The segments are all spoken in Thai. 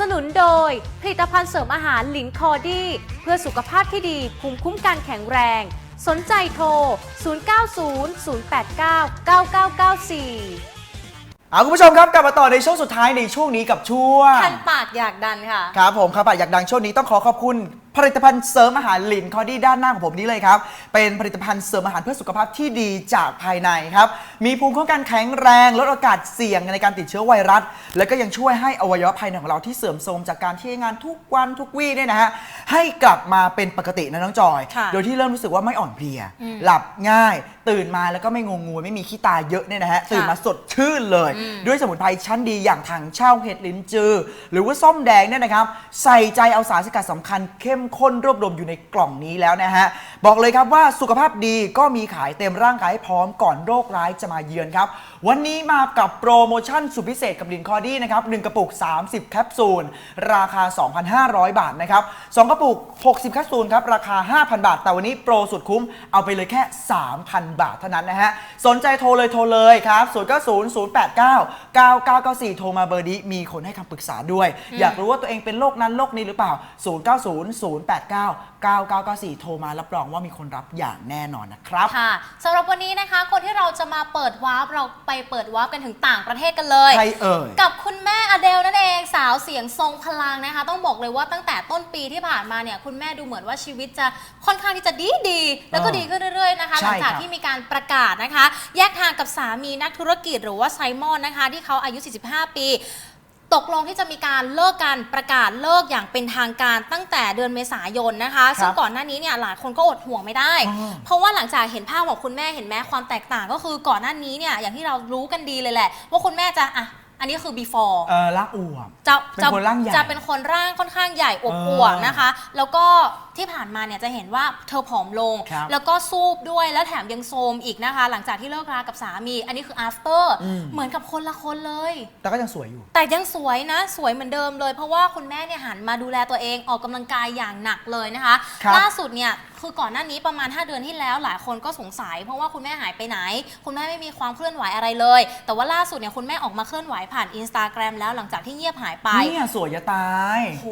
สนุนโดย ผลิตภัณฑ์เสริมอาหารหลินคอดี้ เพื่อสุขภาพที่ดีภูมิคุ้มกันแข็งแรง สนใจโทร 0900899994เอาคุณผู้ชมครับกลับมาต่อในช่วงสุดท้ายในช่วงนี้กับช่วง คันปากอยากดันค่ะ ครับผมครับอยากดังช่วงนี้ต้องขอขอบคุณ ผลิตภัณฑ์เสริมอาหารลินคอดี้ด้านหน้าของผมนี้เลยครับ เป็นผลิตภัณฑ์เสริมอาหารเพื่อสุขภาพที่ดีจากภายในครับ มีภูมิคุ้มกันแข็งแรงลดโอกาสเสี่ยงในการติดเชื้อไวรัส แล้วก็ยังช่วยให้อวัยวะภายในของเราที่เสื่อมโทรมจากการที่งานทุกวันทุกวี่เนี่ยนะฮะให้กลับมาเป็นปกตินะน้องจอย ค่ะ โดยที่เริ่มรู้สึกว่าไม่อ่อนเพลีย หลับง่าย ตื่นมาแล้วก็ไม่งงงวยไม่มีขี้ตาเยอะเนี่ยนะฮะตื่นมาสดชื่นเลย ด้วยสมุนไพรชั้นดีอย่างถังเช่าเห็ดลิ้นจือ หรือว่าส้มแดงเนี่ยนะครับ ใส่ใจเอาสารสกัดสำคัญเข้มข้นรวบรวมอยู่ในกล่องนี้แล้วนะฮะ บอกเลยครับว่าสุขภาพดีก็มีขายเต็มร่างกายให้พร้อมก่อนโรคร้ายจะมาเยือนครับ วันนี้มากับโปรโมชั่นสุดพิเศษกับลินคอดี้นะครับ1กระปุก 30 แคปซูล ราคา 2,500 บาทนะครับ2กระปุก 60 แคปซูลครับราคา 5,000 บาท แต่วันนี้โปรสุดคุ้มเอาไปเลยแค่ 3,000 บาทเท่านั้นนะฮะสนใจโทรเลยโทรเลยครับ090 089 9994 โทรมาเบอร์นี้มีคนให้คำปรึกษาด้วย อยากรู้ว่าตัวเองเป็นโรคนั้นโรคนี้หรือเปล่า 090 089 9994 โทรมารับรองว่ามีคนรับอย่างแน่นอนนะครับค่ะสำหรับวันนี้นะคะ คนที่เราจะมาเปิดวาร์ปเราไปเปิดวาร์ปกันถึงต่างประเทศกันเลย ใครเอ่ย กับคุณแม่อเดลนั่นเองสาวเสียงทรงพลังนะคะ ต้องบอกเลยว่าตั้งแต่ต้นปีที่ผ่านมาเนี่ยคุณแม่ดูเหมือนว่าชีวิตจะค่อนข้างที่จะดีดีๆแล้วก็เออดีขึ้นเรื่อยๆนะคะใช่หลังจากครับที่มีการประกาศนะคะ แยกทางกับสามีนักธุรกิจหรือว่าไซมอนนะคะ ที่เขาอายุ 45 ปี ตกลงที่จะมีการเลิกการประกาศเลิกอย่างเป็นทางการตั้งแต่เดือนเมษายนนะคะ ซึ่งก่อนหน้านี้เนี่ยหลายคนก็อดห่วงไม่ได้ อ๋อเพราะว่าหลังจากเห็นภาพของคุณแม่เห็นแม้ความแตกต่างก็คือก่อนหน้านี้เนี่ยอย่างที่เรารู้กันดีเลยแหละ ว่าคุณแม่จะอะ อันนี้คือ before เออร่างอวบ จะเป็นจะคนร่างใหญ่จะเป็นคนร่างค่อนข้างใหญ่อวบเอออวบนะคะ แล้วก็ที่ผ่านมาเนี่ยจะเห็นว่าเธอผอมลง ครับแล้วก็ซูบด้วยแล้วแถมยังโทรมอีกนะคะ หลังจากที่เลิกรากับสามี อันนี้คือ after อืม เหมือนกับคนละคนเลย แต่ก็ยังสวยอยู่ แต่ยังสวยนะ สวยเหมือนเดิมเลย เพราะว่าคุณแม่เนี่ยหันมาดูแลตัวเองออกกำลังกายอย่างหนักเลยนะคะ ครับล่าสุดเนี่ยคือก่อนหน้านี้ประมาณ 5 เดือนที่แล้วหลายคนก็สงสัย เพราะว่าคุณแม่หายไปไหน คุณแม่ไม่มีความเคลื่อนไหวอะไรเลย แต่ว่าล่าสุดเนี่ยคุณแม่ออกมาเคลื่อนไหวผ่านอินสตาแกรมแล้วหลังจากที่เงียบหายไปเนี่ยสวยจะตายโห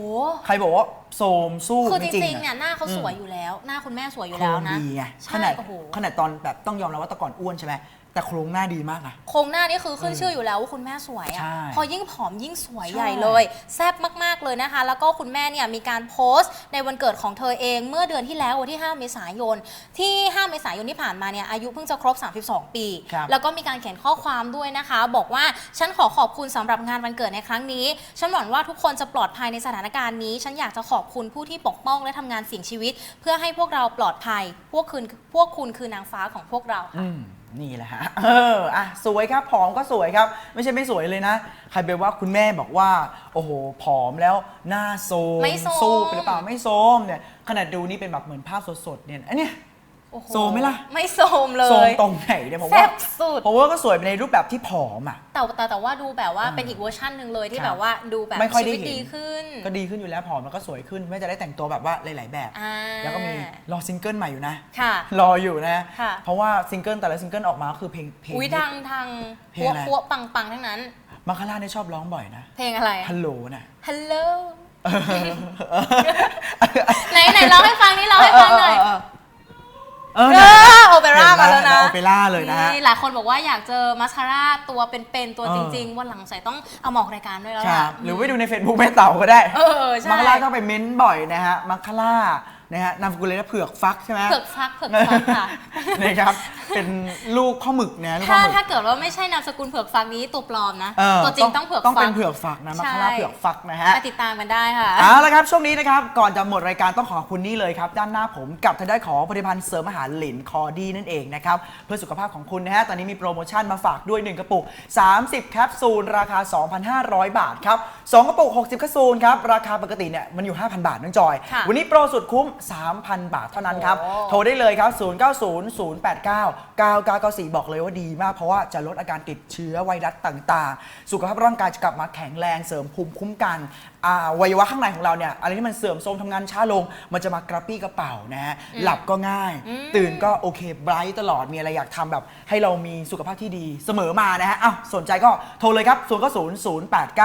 ใครบอกว่าโสมสู้คือจไม่จริงริงๆอะเนี่ยหน้าเขาอืมสวยอยู่แล้ว หน้าคุณแม่สวยอยู่โครแล้วงนะดีไงใช่ขนาดโอ้โหขนาดตอนแบบต้องยอมรับว่าแต่ก่อนอ้วนใช่ไหม แต่โครงหน้าดีมากนะ โครงหน้านี่คือขึ้นชื่ออยู่แล้วว่าคุณแม่สวยใช่อะ่ะพอยิ่งผอมยิ่งสวยใช่ใหญ่เลย แซ่บมากๆเลยนะคะ แล้วก็คุณแม่เนี่ยมีการโพสต์ในวันเกิดของเธอเอง เมื่อเดือนที่แล้ววันที่ 5 เมษายน ที่ 5 เมษายนที่ผ่านมาเนี่ยอายุเพิ่งจะครบ 32 ปี ครับแล้วก็มีการเขียนข้อความด้วยนะคะ บอกว่าฉันขอขอบคุณสำหรับงานวันเกิดในครั้งนี้ ฉันหวังว่าทุกคนจะปลอดภัยในสถานการณ์นี้ ฉันอยากจะขอบคุณผู้ที่ปกป้องและทำงานเสี่ยงชีวิต เพื่อให้พวกเราปลอดภัย พวกคุณพวกคุณคือนางฟ้าของพวกเราค่ะ อืม นี่แหละฮะ เออ อะ สวยครับ ผอมก็สวยครับ ไม่ใช่ไม่สวยเลยนะ ใครไปว่าคุณแม่บอกว่า โอ้โห ผอมแล้วหน้าโซมไม่โทรมสู้ไปหรือเปล่า ไม่โซมเนี่ย ขนาดดูนี่เป็นแบบเหมือนภาพสดๆ เนี่ย อันเนี้ยโอ้โหโซมไหมล่ะ ไม่โซมเลโซมยตรงไหนเนี่ยผมแซ่ว่าบสุด ผมว่าก็สวยไปในรูปแบบที่ผอมอะ แต่แต่แต่ว่าดูแบบว่าอ่าเป็นอีกเวอร์ชันหนึ่งเลยที่ครับแบบว่าดูแบบไม่ค่อยชีได้วิตเห็น ดีขึ้นก็ดีขึ้นอยู่แล้วผอมแล้วก็สวยขึ้นแม่จะได้แต่งตัวแบบว่าหลาย ๆ แบบ อ่าแล้วก็มีรอซิงเกิลใหม่อยู่นะ ค่ะ รออยู่นะ ค่ะ เพราะว่าซิงเกิลแต่ละซิงเกิลออกมาก็คือเพลงเพลง อุ้ยทางทางเพลงพัวอะไร พัวปังปังทั้งนั้น มาคาร่าเนี่ยชอบร้องบ่อยนะเพลงอะไร ฮัลโหลน่ะฮัลโหล ไหน เปร่าเลยนะฮะ นี่หลายคนบอกว่าอยากเจอมาสคาร่าตัวเป็นๆตัวเออจริง ๆ วันหลังใส่ต้องเอามาออกรายการด้วยแล้วคล่ะ รับหรือไปดูใน Facebook แม่เต่าก็ได้เออใช่มาคาร่าก็ไปเม้นบ่อยนะฮะมาคาร่า นะฮะนามสกุลเลยนะเผือกฟักใช่ไหมเผือกฟักเผือกฟักค่ะนะครับเป็นลูกพ่อหมึกนะลูกพ่ถ้าอหมึก ถ้าเกิดว่าไม่ใช่นามสกุลเผือกฟักนี้ตัวปลอมนะ เออตัวจริงต้องเผือกฟักต้องเป็นเผือกฟักนะมาคาร่าใช่เผือกฟักนะฮะไปติดตามกันได้ค่ะ เอาละครับช่วงนี้นะครับก่อนจะหมดรายการต้องขอขอบคุณนี่เลยครับ ด้านหน้าผมกับทางด้านของผลิตภัณฑ์เสริมอาหารหลินคอดีนั่นเองนะครับ เพื่อสุขภาพของคุณนะฮะตอนนี้มีโปรโมชั่นมาฝากด้วย 1 กระปุก 30 แคปซูล ราคา 2,500 บาทครับ 2 กระปุก 60แคปซูลครับ ราคาปกติเนี่ยมันอยู่ 5,000 บาทน้องจอย ค่ะ วันนี้โปรสุดคุ้ม3,000 บาทเท่านั้นครับโอ้โทรได้เลยครับ 0900899994 บอกเลยว่าดีมากเพราะว่าจะลดอาการติดเชื้อไวรัสต่างๆ สุขภาพร่างกายจะกลับมาแข็งแรงเสริมภูมิคุ้มกันอ่าอวัยวะข้างในของเราเนี่ยอะไรที่มันเสื่อมโทรมทำงานช้าลง มันจะมากระปี้กระเป๋านะฮะหลับก็ง่าย ตื่นก็โอเคไบรท์ตลอดมีอะไรอยากทำแบบ ให้เรามีสุขภาพที่ดีเสมอมานะฮะอ้าวสนใจก็โทรเลยครับ0 9 0 0 8 9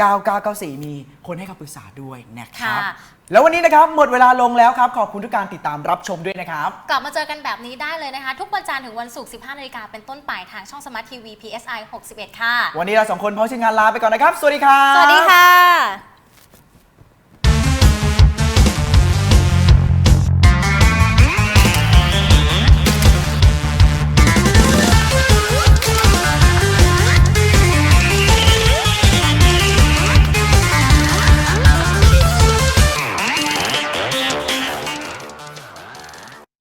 9 9 9 4 มีคนให้คำปรึกษาด้วยนะครับค่ะ แล้ววันนี้นะครับหมดเวลาลงแล้วครับ ขอบคุณทุกการติดตามรับชมด้วยนะครับ กลับมาเจอกันแบบนี้ได้เลยนะคะ ทุกวันจันทร์ถึงวันศุกร์ 15นาฬิกาเป็นต้นไปทางช่องสมาร์ททีวี PSI 61 ค่ะ วันนี้เราสองคนพร้อมทีมงานลาไปก่อนนะครับ สวัสดีครับ สวัสดีค่ะ